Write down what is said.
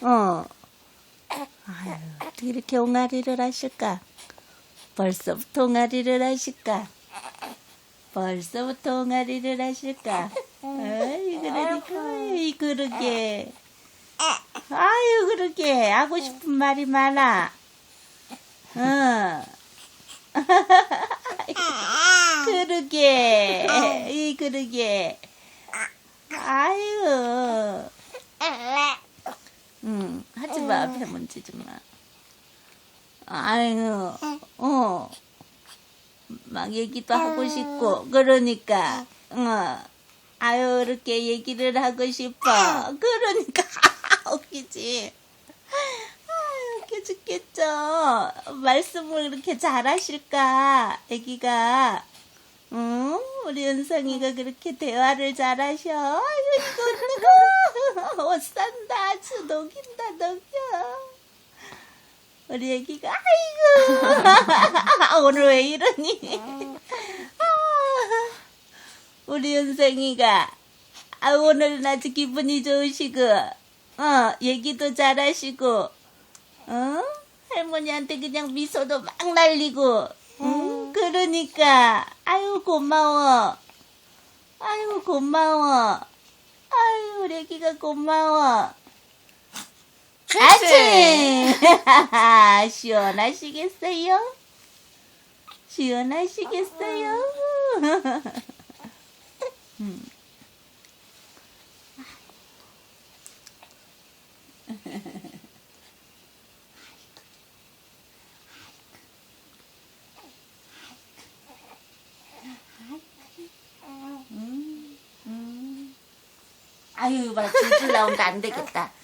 어. 아유, 어떻게 이렇게 옹알이를 하실까? 벌써부터 옹알이를 하실까? 벌써부터 옹알이를 하실까? 아이, 그러니까, 아이, 그러게. 아유, 그러게. 하고 싶은 말이 많아. 응. 그러게. 이, 그러게. 아유. 응, 하지 마, 배 만지지 마. 아유, 어. 막 얘기도 하고 싶고, 그러니까, 어. 아유, 이렇게 얘기를 하고 싶어. 그러니까, 웃기지. 아유, 웃겨 죽겠죠. 말씀을 이렇게 잘하실까, 애기가. 응? 우리 은성이가 그렇게 대화를 잘하셔. 아유, 이거, 녹인다, 녹여. 우리 애기가, 아이고. 오늘 왜 이러니? 아, 우리 은성이가, 아, 오늘은 아주 기분이 좋으시고, 어, 얘기도 잘하시고, 어? 할머니한테 그냥 미소도 막 날리고, 응? 그러니까, 아유, 고마워. 아유, 고마워. 아유, 우리 애기가 고마워. 아침! 시원하시겠어요? 시원하시겠어요? 음. 아유, 막 줄줄 나온다. 안 되겠다.